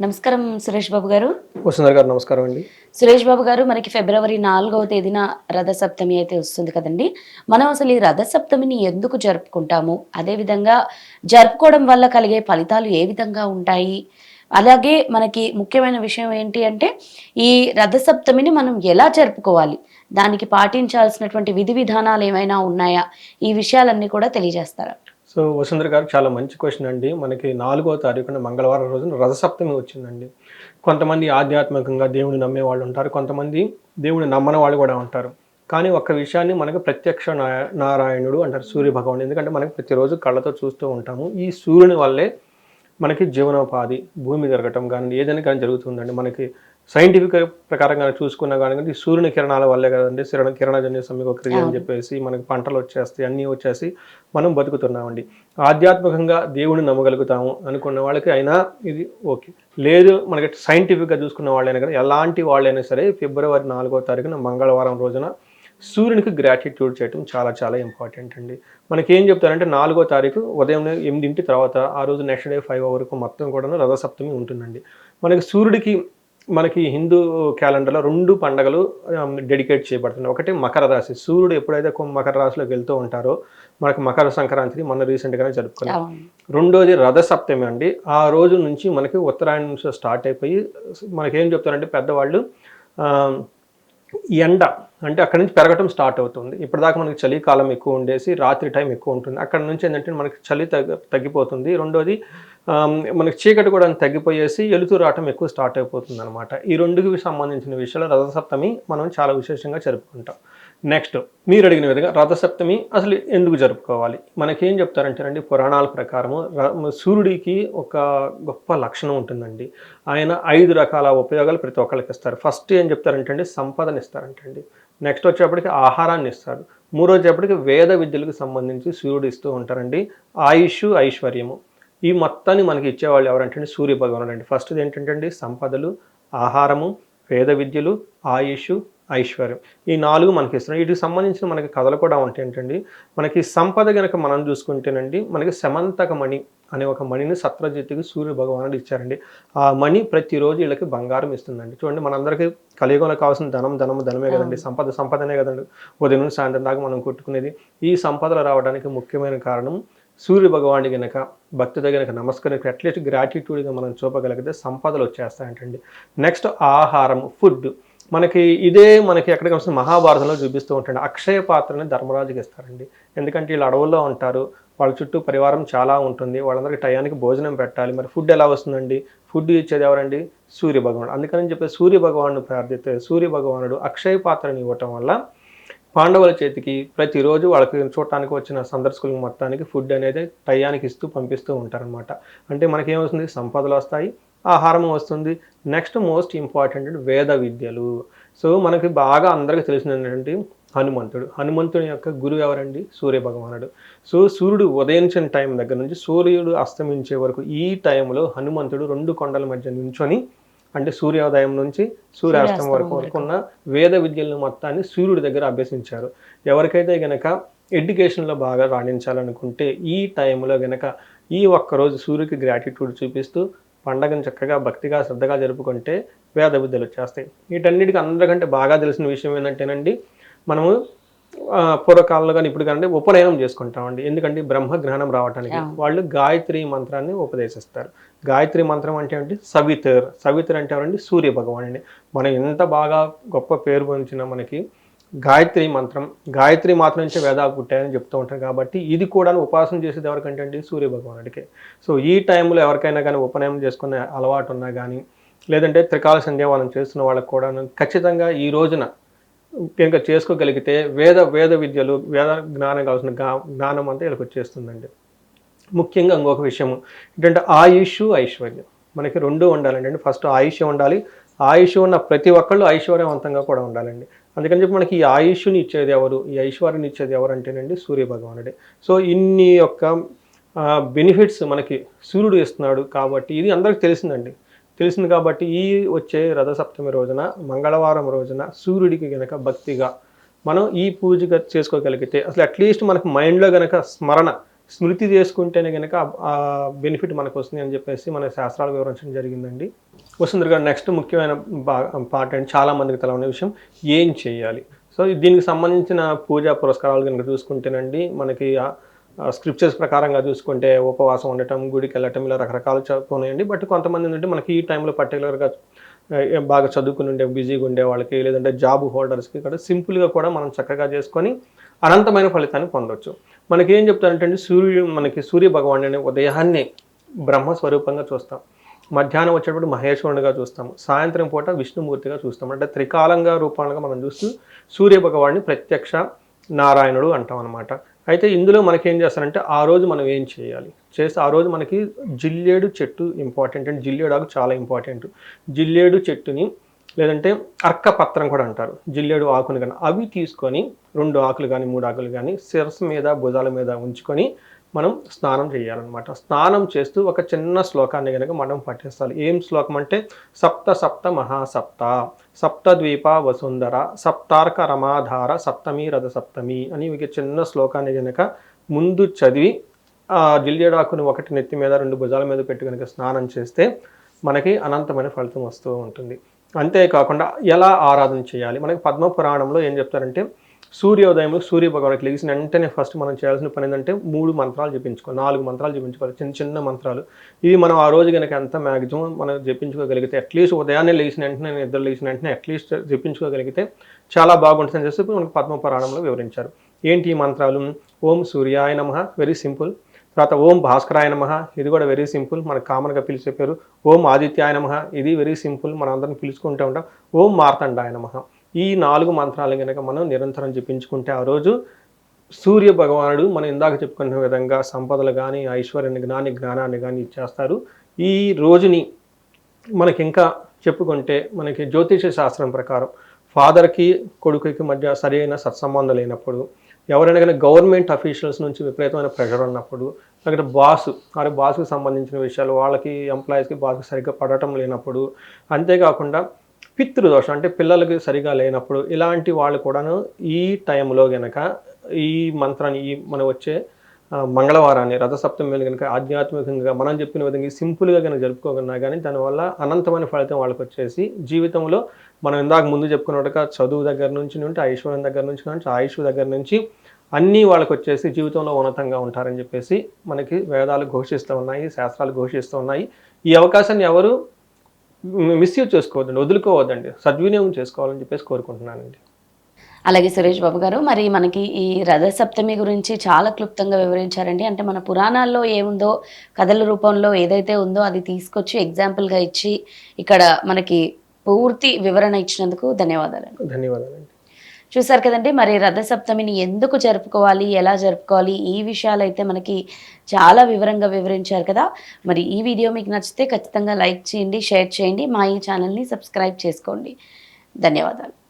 నమస్కారం సురేష్ బాబు గారు. వసుంధర్ గారు నమస్కారం అండి. సురేష్ బాబు గారు మనకి ఫిబ్రవరి నాలుగవ తేదీన రథసప్తమి అయితే వస్తుంది కదండి. మనం అసలు ఈ రథసప్తమిని ఎందుకు జరుపుకుంటాము? అదేవిధంగా జరుపుకోవడం వల్ల కలిగే ఫలితాలు ఏ విధంగా ఉంటాయి? అలాగే మనకి ముఖ్యమైన విషయం ఏంటి అంటే ఈ రథసప్తమిని మనం ఎలా జరుపుకోవాలి? దానికి పాటించాల్సినటువంటి విధి విధానాలు ఏమైనా ఉన్నాయా? ఈ విషయాలన్నీ కూడా తెలియజేస్తారా? సో వసుంధర గారు చాలా మంచి క్వశ్చన్ అండి. మనకి నాలుగో తారీఖున మంగళవారం రోజున రథసప్తమి వచ్చిందండి. కొంతమంది ఆధ్యాత్మికంగా దేవుని నమ్మే వాళ్ళు ఉంటారు కొంతమంది దేవుని నమ్మని వాళ్ళు కూడా ఉంటారు. కానీ ఒక్క విషయాన్ని మనకు ప్రత్యక్ష నాయ- నారాయణుడు అంటారు సూర్య భగవాన్ ఎందుకంటే మనకి ప్రతిరోజు కళ్ళతో చూస్తూ ఉంటాము. ఈ సూర్యుని వల్లే మనకి జీవనోపాధి భూమి జరగటం కానీ ఏదైనా కానీ జరుగుతుందండి. మనకి సైంటిఫిక్ ప్రకారంగా చూసుకున్నా కానీ సూర్యుని కిరణాల వల్లే కదండి కిరణ కిరణజన్య సమీప క్రియ అని చెప్పేసి మనకి పంటలు వచ్చేస్తాయి అన్నీ వచ్చేసి మనం బతుకుతున్నామండి. ఆధ్యాత్మికంగా దేవుడిని నమ్మగలుగుతాము అనుకున్న వాళ్ళకి అయినా ఇది ఓకే. లేదు మనకి సైంటిఫిక్గా చూసుకున్న వాళ్ళైనా కానీ ఎలాంటి వాళ్ళైనా సరే ఫిబ్రవరి నాలుగో తారీఖున మంగళవారం రోజున సూర్యునికి గ్రాటిట్యూడ్ చేయటం చాలా చాలా ఇంపార్టెంట్ అండి. మనకి ఏం చెప్తారంటే నాలుగో తారీఖు ఉదయం ఎనిమిదింటి తర్వాత ఆ రోజు నెక్స్ట్ డే ఫైవ్ వరకు మొత్తం కూడా రథసప్తమి ఉంటుందండి. మనకి సూర్యుడికి మనకి హిందూ క్యాలెండర్లో రెండు పండగలు డెడికేట్ చేయబడుతున్నాయి. ఒకటి మకర రాశి. సూర్యుడు ఎప్పుడైతే మకర రాశిలోకి వెళ్తూ ఉంటారో మనకి మకర సంక్రాంతిని మొన్న రీసెంట్గానే జరుపుకున్నాం. రెండోది రథసప్తమి అండి. ఆ రోజు నుంచి మనకి ఉత్తరాయణం నుంచి స్టార్ట్ అయిపోయి మనకి ఏం చెప్తారంటే పెద్దవాళ్ళు ఆ, ఎండ అంటే అక్కడ నుంచి పెరగటం స్టార్ట్ అవుతుంది. ఇప్పటిదాకా మనకి చలికాలం ఎక్కువ ఉండేసి రాత్రి టైం ఎక్కువ ఉంటుంది. అక్కడ నుంచి ఏంటంటే మనకి చలి తగ్గ తగ్గిపోతుంది. రెండోది మనకి చీకటి కూడా తగ్గిపోయేసి ఎలుతూ రావటం ఎక్కువ స్టార్ట్ అయిపోతుంది అనమాట ఈ రెండుకి సంబంధించిన విషయాలు రథసప్తమి మనం చాలా విశేషంగా జరుపుకుంటాం. నెక్స్ట్ మీరు అడిగిన విధంగా రథసప్తమి అసలు ఎందుకు జరుపుకోవాలి? మనకేం చెప్తారంటేనండి పురాణాల ప్రకారము ర- సూర్యుడికి ఒక గొప్ప లక్షణం ఉంటుందండి. ఆయన ఐదు రకాల ఉపయోగాలు ప్రతి ఒక్కరికి ఇస్తారు. ఫస్ట్ ఏం చెప్తారంటే అండి సంపదను ఇస్తారంటండి. నెక్స్ట్ వచ్చేప్పటికి ఆహారాన్ని ఇస్తారు. మూడో వచ్చేప్పటికి వేద విద్యలకు సంబంధించి సూర్యుడు ఇస్తూ ఉంటారండి. ఆయుష్ ఐశ్వర్యము. ఈ మొత్తాన్ని మనకి ఇచ్చేవాళ్ళు ఎవరంటే సూర్య భగవానుడు అండి. ఫస్ట్ ఏంటంటే సంపదలు ఆహారము వేద విద్యలు ఆయుష్ ఐశ్వర్యం. ఈ నాలుగు మనకి ఇస్తున్నారు వీటికి సంబంధించిన మనకి కథలు కూడా ఉంటాయి ఏంటండి. మనకి సంపద గనక మనం చూసుకుంటేనండి మనకి సమంతక మణి అనే ఒక మణిని సత్రజిత్తుకి సూర్య భగవానుడు ఇచ్చారండి. ఆ మణి ప్రతిరోజు వీళ్ళకి బంగారం ఇస్తుందండి. చూడండి మనందరికీ కలియుగంలో కావాల్సిన ధనం ధనం ధనమే కదండి. సంపద సంపదనే కదండి. ఉదయం నుంచి సాయంత్రం దాకా మనం కొట్టుకునేది. ఈ సంపదలు రావడానికి ముఖ్యమైన కారణం సూర్య భగవానుడి గనక భక్తితో గనక నమస్కరించి అట్లీస్ట్ గ్రాటిట్యూడ్గా మనం చూపగలిగితే సంపదలు వచ్చేస్తాయంటండి. నెక్స్ట్ ఆహారం ఫుడ్ మనకి ఇదే మనకి ఎక్కడ కనిపిస్తుంది మహాభారతంలో చూపిస్తూ ఉంటాడు. అక్షయ పాత్రని ధర్మరాజుకి ఇస్తారండి. ఎందుకంటే వీళ్ళు అడవుల్లో ఉంటారు. వాళ్ళ చుట్టూ పరివారం చాలా ఉంటుంది. వాళ్ళందరికీ టయానికి భోజనం పెట్టాలి. మరి ఫుడ్ ఎలా వస్తుందండి? ఫుడ్ ఇచ్చేది ఎవరండి? సూర్య భగవానుడు అందుకని చెప్పి సూర్య భగవానుడు ప్రార్థిస్తే సూర్య భగవానుడు అక్షయ పాత్రని ఇవ్వటం వల్ల పాండవుల చేతికి ప్రతిరోజు వాళ్ళకి చూడటానికి వచ్చిన సందర్శకులకు మొత్తానికి ఫుడ్ అనేది టయానికి ఇస్తూ పంపిస్తూ ఉంటారనమాట అంటే మనకేమవుతుంది సంపదలు వస్తాయి ఆహారం వస్తుంది. నెక్స్ట్ మోస్ట్ ఇంపార్టెంట్ వేద విద్యలు. సో మనకి బాగా అందరికీ తెలిసిన ఏంటంటే హనుమంతుడు. హనుమంతుని యొక్క గురువు ఎవరండి? సూర్య భగవానుడు సో సూర్యుడు ఉదయించిన టైం దగ్గర నుంచి సూర్యుడు అస్తమించే వరకు ఈ టైంలో హనుమంతుడు రెండు కొండల మధ్య నించొని అంటే సూర్యోదయం నుంచి సూర్యాస్తం వరకు వరకు. ఉన్న వేద విద్యలను మొత్తాన్ని సూర్యుడి దగ్గర అభ్యసించారు. ఎవరికైతే గనక ఎడ్యుకేషన్లో బాగా రాణించాలనుకుంటే ఈ టైంలో గనక ఈ ఒక్కరోజు సూర్యుడికి గ్రాటిట్యూడ్ చూపిస్తూ పండగను చక్కగా భక్తిగా శ్రద్ధగా జరుపుకుంటే వేద విద్యలు వచ్చేస్తాయి. వీటన్నిటికీ అందరికంటే బాగా తెలిసిన విషయం ఏంటంటేనండి మనము పూర్వకాలంలో కానీ ఇప్పుడు కానీ ఉపనయనం చేసుకుంటామండి. ఎందుకంటే బ్రహ్మ జ్ఞానం రావడానికి వాళ్ళు గాయత్రి మంత్రాన్ని ఉపదేశిస్తారు. గాయత్రి మంత్రం అంటే ఏంటి? సవితర్. సవితర్ అంటే ఎవరండి? సూర్య భగవానుడి మనం ఎంత బాగా గొప్ప పేరు పొందిన మనకి గాయత్రి మంత్రం గాయత్రి మాత్రం నుంచే వేదాలు పుట్టాయని చెప్తూ ఉంటారు. కాబట్టి ఇది కూడా ఉపాసన చేసేది ఎవరికంటే అండి? సూర్య భగవానుడికి సో ఈ టైంలో ఎవరికైనా కానీ ఉపనయనం చేసుకునే అలవాటు ఉన్నా కానీ లేదంటే త్రికాల సంధ్యావనం చేస్తున్న వాళ్ళకి కూడా ఖచ్చితంగా ఈ రోజున ఇంకా చేసుకోగలిగితే వేద వేద విద్యలు వేద జ్ఞానం కావాల్సిన జ్ఞానం అంతా వీళ్ళకి వచ్చేస్తుందండి. ముఖ్యంగా ఇంకొక విషయం ఏంటంటే ఆయుష్ ఐశ్వర్యం. మనకి రెండు ఉండాలండి. అంటే ఫస్ట్ ఆయుష్ ఉండాలి. ఆయుష్ ఉన్న ప్రతి ఒక్కళ్ళు ఐశ్వర్యవంతంగా కూడా ఉండాలండి. అందుకని చెప్పి మనకి ఈ ఆయుష్ని ఇచ్చేది ఎవరు? ఈ ఐశ్వర్యని ఇచ్చేది ఎవరు అంటేనండి సూర్యభగవానుడే. సో ఇన్ని యొక్క బెనిఫిట్స్ మనకి సూర్యుడు ఇస్తున్నాడు కాబట్టి ఇది అందరికీ తెలిసిందండి. తెలిసింది కాబట్టి ఈ వచ్చే రథసప్తమి రోజున మంగళవారం రోజున సూర్యుడికి గనక భక్తిగా మనం ఈ పూజగా చేసుకోగలిగితే అసలు అట్లీస్ట్ మనకు మైండ్లో గనక స్మరణ స్మృతి చేసుకుంటేనే కనుక ఆ బెనిఫిట్ మనకు వస్తుంది అని చెప్పేసి మన శాస్త్రాలు వివరించడం జరిగిందండి. వసుంధర గారు నెక్స్ట్ ముఖ్యమైన పార్ట్ అండి చాలా మందికి తెలవని విషయం ఏం చేయాలి? సో దీనికి సంబంధించిన పూజా పురస్కారాలు కనుక చూసుకుంటేనండి మనకి స్క్రిప్చర్స్ ప్రకారంగా చూసుకుంటే ఉపవాసం ఉండటం గుడికి వెళ్ళటం ఇలా రకరకాలు చదువుకునేయండి. బట్ కొంతమంది ఏంటంటే మనకి ఈ టైంలో పర్టికులర్గా బాగా చదువుకుని ఉండే బిజీగా ఉండే వాళ్ళకి లేదంటే జాబ్ హోల్డర్స్కి కూడా సింపుల్గా కూడా మనం చక్కగా చేసుకొని అనంతమైన ఫలితాన్ని పొందొచ్చు. మనకి ఏం చెప్తారంటే సూర్యుడు మనకి సూర్య భగవాన్ ఉదయాన్నే బ్రహ్మ స్వరూపంగా చూస్తాం. మధ్యాహ్నం వచ్చేటప్పుడు మహేశ్వరునిగా చూస్తాం. సాయంత్రం పూట విష్ణుమూర్తిగా చూస్తాం. అంటే త్రికాలంగా రూపాలుగా మనం చూస్తూ సూర్య భగవాన్ని ప్రత్యక్ష నారాయణుడు అంటాం అనమాట అయితే ఇందులో మనకి ఏం చేస్తారంటే ఆ రోజు మనం ఏం చేయాలి? చేస్తే ఆ రోజు మనకి జిల్లేడు చెట్టు ఇంపార్టెంట్ అండ్ జిల్లేడు ఆకు చాలా ఇంపార్టెంట్. జిల్లేడు చెట్టుని లేదంటే అర్కపత్రం కూడా అంటారు. జిల్లేడు ఆకుని కానీ అవి తీసుకొని రెండు ఆకులు కానీ మూడు ఆకులు కానీ శిరస్సు మీద భుజాల మీద ఉంచుకొని మనం స్నానం చేయాలన్నమాట. స్నానం చేస్తూ ఒక చిన్న శ్లోకాన్ని కనుక మనం పఠిస్తాలి. ఏం శ్లోకం అంటే సప్త సప్త మహాసప్త సప్తద్వీప వసుంధర సప్తార్క రమాధార సప్తమి రథ సప్తమి అని ఒక చిన్న శ్లోకాన్ని కనుక ముందు చదివి ఆ జిల్లేడాకుని ఒకటి నెత్తి మీద రెండు భుజాల మీద పెట్టి కనుక స్నానం చేస్తే మనకి అనంతమైన ఫలితం వస్తూ ఉంటుంది. అంతేకాకుండా ఎలా ఆరాధన చేయాలి? మనకి పద్మ పురాణంలో ఏం చెప్తారంటే సూర్యోదయంలో సూర్య భగవానికి లేచిన వెంటనే ఫస్ట్ మనం చేయాల్సిన పని ఏంటంటే మూడు మంత్రాలు జపించుకోవాలి నాలుగు మంత్రాలు జపించుకోవాలి చిన్న చిన్న మంత్రాలు. ఇవి మనం ఆ రోజు కనుక ఎంత మ్యాక్సిమం మనం జపించుకోగలిగితే అట్లీస్ట్ ఉదయాన్నే లేచిన వెంటనే నిద్ర లేచిన వెంటనే అట్లీస్ట్ జపించుకోగలిగితే చాలా బాగుంటుంది అని చెప్పి మనకు పద్మ పురాణంలో వివరించారు. ఏంటి ఈ మంత్రాలు? ఓం సూర్యాయ నమ వెరీ సింపుల్ తర్వాత ఓం భాస్కరాయ నమ ఇది కూడా వెరీ సింపుల్ మనకు కామన్గా పిలిచే పేరు. ఓం ఆదిత్యాయ నమ ఇది వెరీ సింపుల్ మనం అందరం పిలుచుకుంటూ ఉంటాం. ఓం మార్తండాయ నమ. ఈ నాలుగు మంత్రాలు కనుక మనం నిరంతరం జపించుకుంటే ఆ రోజు సూర్య భగవానుడు మనం ఇందాక చెప్పుకున్న విధంగా సంపదలు కానీ ఐశ్వర్యాన్ని కానీ జ్ఞానాన్ని కానీ ఇచ్చేస్తారు. ఈ రోజుని మనకి ఇంకా చెప్పుకుంటే మనకి జ్యోతిష శాస్త్రం ప్రకారం ఫాదర్కి కొడుకుకి మధ్య సరైన సత్సంబంధం లేనప్పుడు ఎవరైనా కానీ గవర్నమెంట్ అఫీషియల్స్ నుంచి విపరీతమైన ప్రెషర్ ఉన్నప్పుడు లేకపోతే బాస్ మరి బాస్కి సంబంధించిన విషయాలు వాళ్ళకి ఎంప్లాయీస్కి బాస్కి సరిగ్గా పడటం లేనప్పుడు అంతేకాకుండా పితృదోషం అంటే పిల్లలకి సరిగా లేనప్పుడు ఇలాంటి వాళ్ళు కూడాను ఈ టైంలో గనక ఈ మంత్రాన్ని ఈ మన వచ్చే మంగళవారాన్ని రథసప్తమి కనుక ఆధ్యాత్మికంగా మనం చెప్పిన విధంగా సింపుల్గా కనుక జరుపుకోగలిగినా కానీ దానివల్ల అనంతమైన ఫలితం వాళ్ళకి వచ్చేసి జీవితంలో మనం ఇందాక ముందు చెప్పుకున్నట్టుగా చదువు దగ్గర నుంచి నుండి ఐశ్వర్యం దగ్గర నుంచి నుంచి ఆయుష్ దగ్గర నుంచి అన్నీ వాళ్ళకి వచ్చేసి జీవితంలో ఉన్నతంగా ఉంటారని చెప్పేసి మనకి వేదాలు ఘోషిస్తూ ఉన్నాయి శాస్త్రాలు ఘోషిస్తూ ఉన్నాయి. ఈ అవకాశాన్ని ఎవరు మిస్యూజ్ చేసుకోవద్దండి వదులుకోవద్దండి సద్వినియోగం చేసుకోవాలని చెప్పేసి కోరుకుంటున్నానండి. అలాగే సురేష్ బాబు గారు మరి మనకి ఈ రథసప్తమి గురించి చాలా క్లుప్తంగా వివరించారండి. అంటే మన పురాణాల్లో ఏముందో కథల రూపంలో ఏదైతే ఉందో అది తీసుకొచ్చి ఎగ్జాంపుల్గా ఇచ్చి ఇక్కడ మనకి పూర్తి వివరణ ఇచ్చినందుకు ధన్యవాదాలు ధన్యవాదాలండి. చూసారు కదండి మరి రథసప్తమిని ఎందుకు జరుపుకోవాలి ఎలా జరుపుకోవాలి ఈ విషయాలు అయితే మనకి చాలా వివరంగా వివరించారు కదా. మరి ఈ వీడియో మీకు నచ్చితే ఖచ్చితంగా లైక్ చేయండి షేర్ చేయండి మా ఈ ఛానల్ని సబ్స్క్రైబ్ చేసుకోండి. ధన్యవాదాలు.